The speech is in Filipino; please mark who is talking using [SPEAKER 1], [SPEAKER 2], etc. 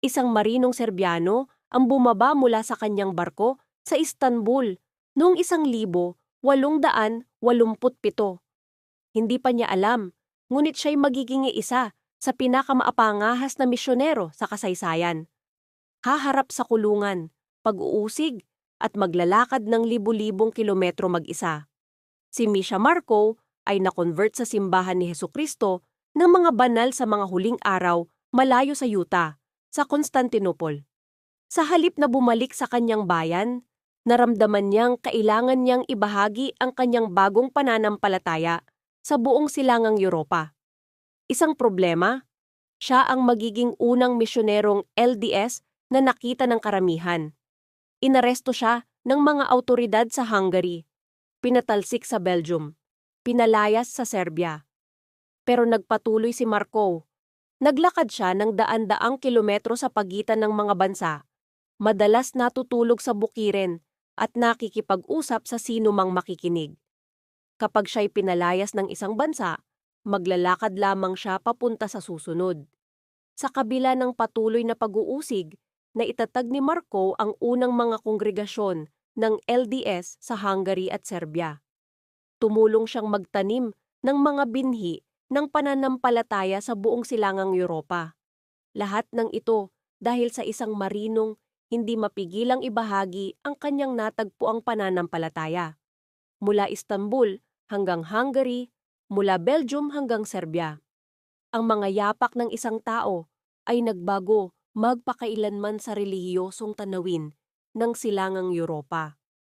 [SPEAKER 1] isang marinong Serbiano ang bumaba mula sa kanyang barko sa Istanbul noong 1887. Hindi pa niya alam, ngunit siya'y magiging isa sa pinakamaapangahas na misyonero sa kasaysayan. Haharap sa kulungan, pag-uusig, at maglalakad ng libu-libong kilometro mag-isa. Si Misha Marco ay na-convert sa simbahan ni Heso Kristo ng mga banal sa mga huling araw malayo sa Utah, sa Constantinople. Sa halip na bumalik sa kanyang bayan, naramdaman niyang kailangan niyang ibahagi ang kanyang bagong pananampalataya sa buong silangang Europa. Isang problema, siya ang magiging unang misyonerong LDS na nakita ng karamihan. Inaresto siya ng mga autoridad sa Hungary, pinatalsik sa Belgium, pinalayas sa Serbia. Pero nagpatuloy si Marco. Naglakad siya ng daan-daang kilometro sa pagitan ng mga bansa. Madalas natutulog sa bukirin at nakikipag-usap sa sino mang makikinig. Kapag siya'y pinalayas ng isang bansa, maglalakad lamang siya papunta sa susunod. Sa kabila ng patuloy na pag-uusig, na itatag ni Marco ang unang mga kongregasyon ng LDS sa Hungary at Serbia. Tumulong siyang magtanim ng mga binhi ng pananampalataya sa buong silangang Europa. Lahat ng ito dahil sa isang marinong hindi mapigilang ibahagi ang kanyang natagpuang pananampalataya. Mula Istanbul hanggang Hungary, mula Belgium hanggang Serbia. Ang mga yapak ng isang tao ay nagbago magpakailanman sa relihiyosong tanawin ng silangang Europa.